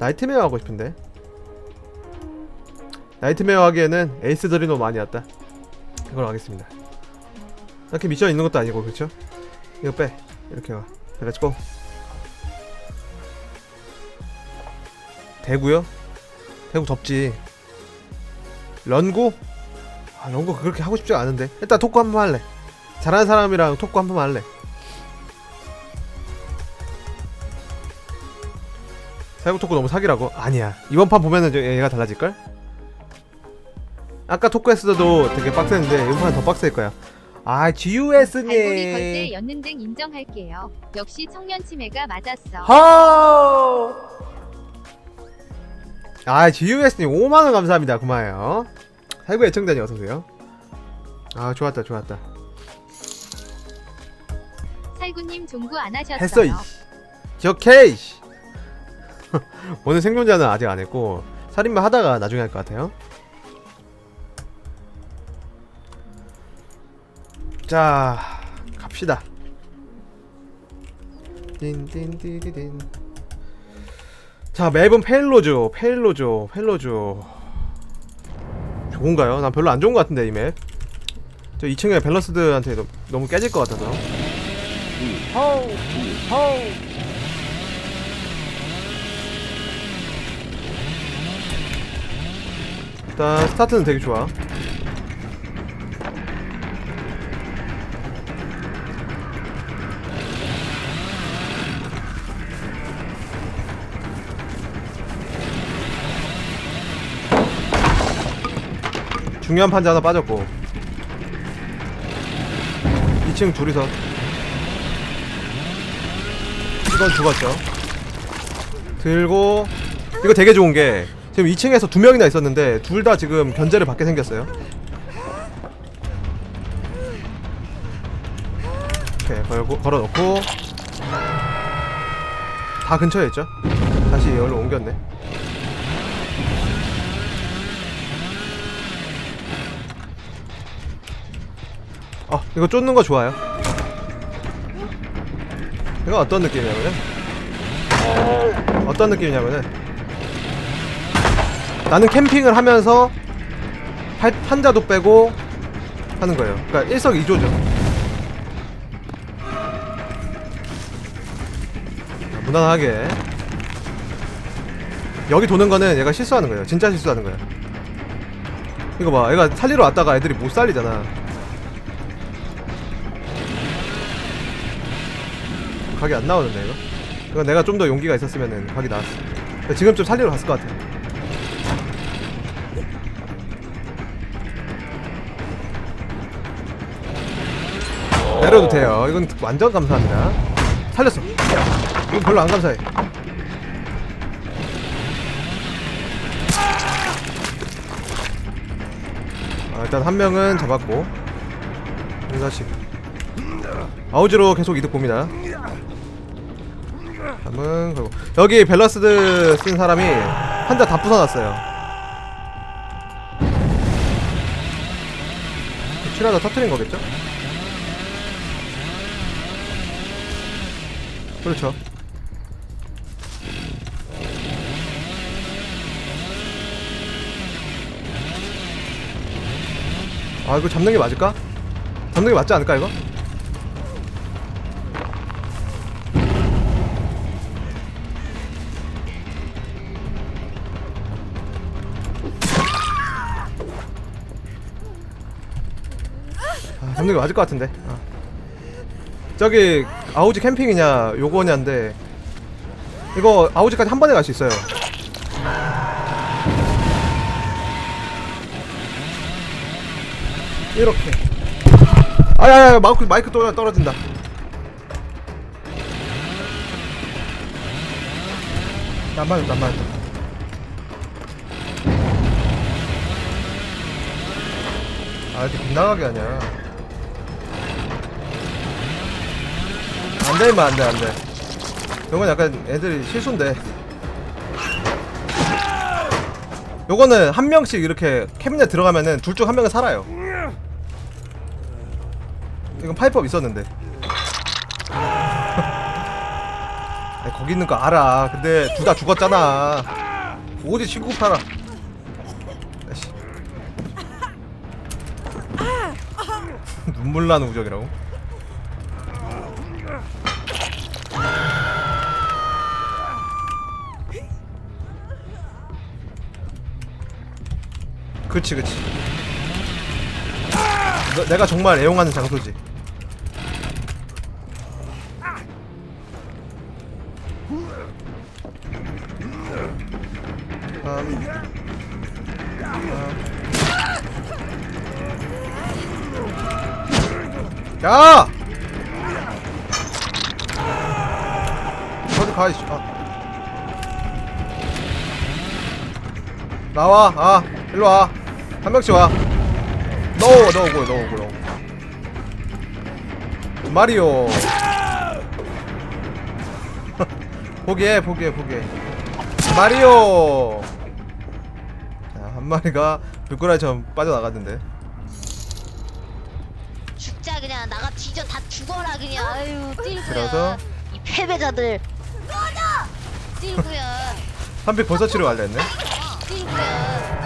나이트메어 하고 싶은데. 나이트메어 하기에는 에이스들이 너무 많이 왔다. 이걸 하겠습니다. 이렇게 미션 있는 것도 아니고 그렇죠? 이거 빼. 이렇게 가 렛츠고 대구요? 대구 덥지. 런구? 아 런구 그렇게 하고 싶지가 않은데. 일단 토크 한 번 할래. 잘하는 사람이랑 토크 한 번 할래 사이버 토크 너무 사기라고? 아니야 이번 판 보면은 저 얘가 달라질걸? 아까 토크했어도 되게 빡셌는데 이번 판더 빡셀 거야 아 GUS님 걸쇠 였는 등 인정할게요. 역시 청년 치매가 맞았어. 하 아, GUS님 5만원 감사합니다. 고마워요. 살구 애청자님 어서오세요. 아, 좋았다, 좋았다. 살구님 종구 안 하셨어요. 했어, 이. 이씨. 오늘 생존자는 아직 안 했고, 살인마 하다가 나중에 할 것 같아요. 자, 갑시다. 딘딘디디딘. 자, 맵은 페일로죠. 페일로죠. 페일로죠. 좋은가요? 난 별로 안 좋은 것 같은데, 이 맵. 저 2층에 밸런스드한테 너무, 깨질 것 같아서. 호우! 호우! 일단 스타트는 되게 좋아. 중요한 판자 하나 빠졌고. 2층 둘이서. 이건 죽었죠. 들고 이거 되게 좋은 게 지금 2층에서 두 명이나 있었는데 둘 다 지금 견제를 받게 생겼어요. 오케이 걸고, 걸어놓고. 다 근처에 있죠? 다시 여기로 옮겼네. 어 이거 쫓는 거 좋아요. 이거 어떤 느낌이냐면은? 어떤 느낌이냐면은 나는 캠핑을 하면서 할- 판자도 빼고 하는 거예요. 그러니까 일석이조죠. 자, 무난하게. 여기 도는 거는 얘가 실수하는 거예요. 진짜 실수하는 거예요 이거 봐. 얘가 살리러 왔다가 애들이 못 살리잖아. 각이 안 나오는데 이거? 이거 내가 좀 더 용기가 있었으면은 각이 나왔어. 지금 좀 살리러 갔을 것 같아. 내려도 돼요. 이건 완전 감사합니다. 살렸어. 이건 별로 안 감사해. 아, 일단 한 명은 잡았고 다시 아우지로 계속 이득 봅니다. 다음은 그리고 여기 밸런스드 쓴 사람이 한자 다 부숴놨어요. 칠하다 터트린 거겠죠? 그렇죠. 아 이거 잡는 게 맞을까? 잡는 게 맞지 않을까 이거? 아, 잡는 게 맞을 것 같은데. 어. 저기 아우지 캠핑이냐 요거냐인데 이거 아우지까지 한 번에 갈 수 있어요. 이렇게. 아야야 마이크 마이크 떨어 떨어진다. 안 맞았다 안 맞았다. 아 이렇게 빗나가게 하냐 안돼 임마 안돼 안돼 이건 약간 애들이 실수인데 요거는 한 명씩 이렇게 캐비넷 들어가면은 둘 중 한 명은 살아요 이건 파이법 있었는데 거기 있는 거 알아. 근데 둘 다 죽었잖아. 어디 취급하라. 아이씨. 눈물 나는 우정이라고? 그치 그치 너, 내가 정말 애용하는 장소지 음. 음. 야! 어디 가 이씨 아. 나와 아 일로 와 한 명씩 와. 넣어 넣어고 넣어고 넣어. 마리오. 포기해 포기해 포기해. 마리오. 자 한 마리가 불꾸라지처럼 빠져나갔는데. 죽자 그냥 나가 뒤져 다 죽어라 그냥. 아유 찔구야 그래서? 이 패배자들. 찔구야 한빛 벌써 치러 갈려 했네. 찔구야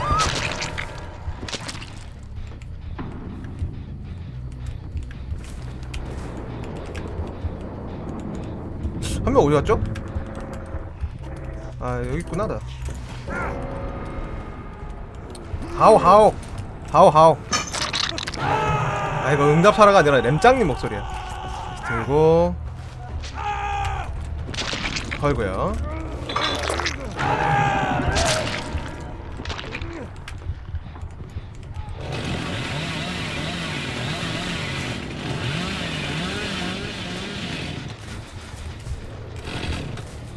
한 명 어디 갔죠? 아 여기 있구나 나. 하오 하오. 하오 하오. 아 이거 응답하라가 아니라 램짱님 목소리야. 들고. 걸고요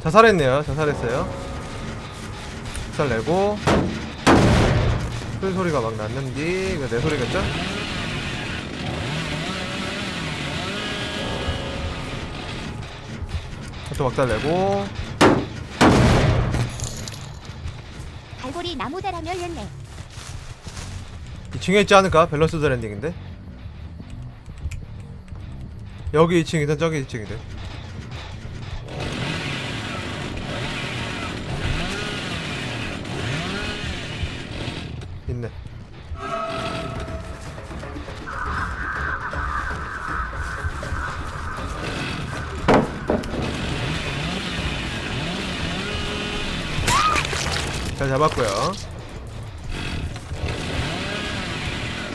자살했네요. 자살했어요. 자살 내고. 큰 소리가 막 났는데 이거 내 소리겠죠? 또 막살 내고. 갈고리 나무 자라며 열매 2층에 있지 않을까? 밸런스 드 랜딩인데? 여기 2층이든 저기 2층이든 잘 잡았고요.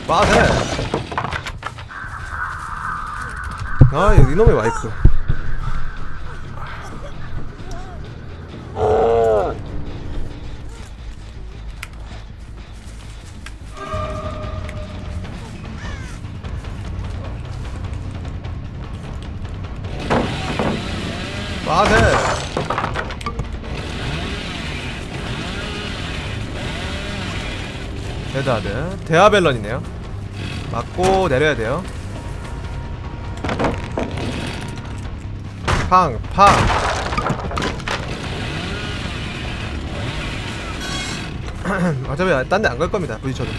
빠세. 아 이놈의 마이크 데드하드. 대하벨런이네요. 맞고 내려야 돼요. 팡! 팡! 어차피 딴 데 안 갈 겁니다 부딪혀도.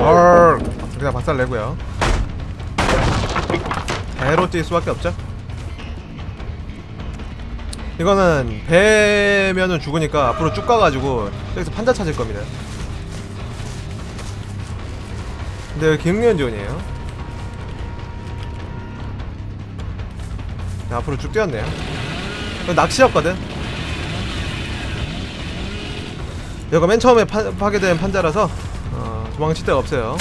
얼 그냥 박살 내고요. 배로 뛸 수밖에 없죠 이거는 배면은 죽으니까 앞으로 쭉 가가지고 저기서 판자 찾을 겁니다. 근데 지원이에요. 자, 앞으로 쭉 뛰었네요. 낚시였거든. 여기가 맨 처음에 파, 파괴된 판자라서 어, 도망칠 데가 없어요.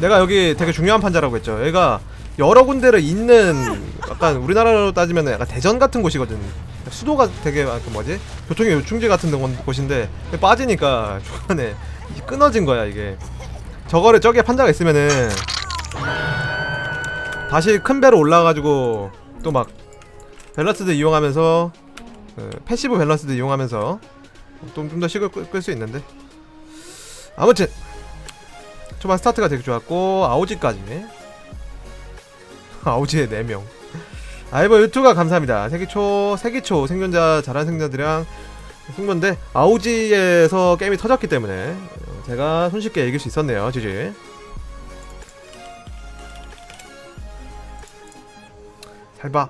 내가 여기 되게 중요한 판자라고 했죠. 얘가 여러 군데를 잇는 약간 우리나라로 따지면 약간 대전 같은 곳이거든 수도가 되게 아, 그 뭐지? 교통의 요충지 같은 데- 곳인데 빠지니까 중간에 이 끊어진 거야 이게. 저거를 저기에 판자가 있으면은 다시 큰 배로 올라가가지고 또 막 밸런스드 이용하면서 그 패시브 밸런스드 이용하면서 좀더 식을 끌 수 있는데. 아무튼 초반 스타트가 되게 좋았고 아우지까지. 아우지의 4명 아이버 유튜브가 감사합니다. 세기초 세기초. 생존자 잘한 생존자들이랑 승부인데 아우지에서 게임이 터졌기 때문에 어, 제가 손쉽게 이길 수 있었네요 지지. 잘봐.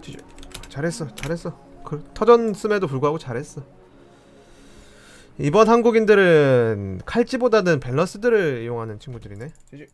지지. 잘했어 잘했어. 그, 터졌음에도 불구하고 잘했어. 이번 한국인들은 칼찌보다는 밸런스들을 이용하는 친구들이네. 지지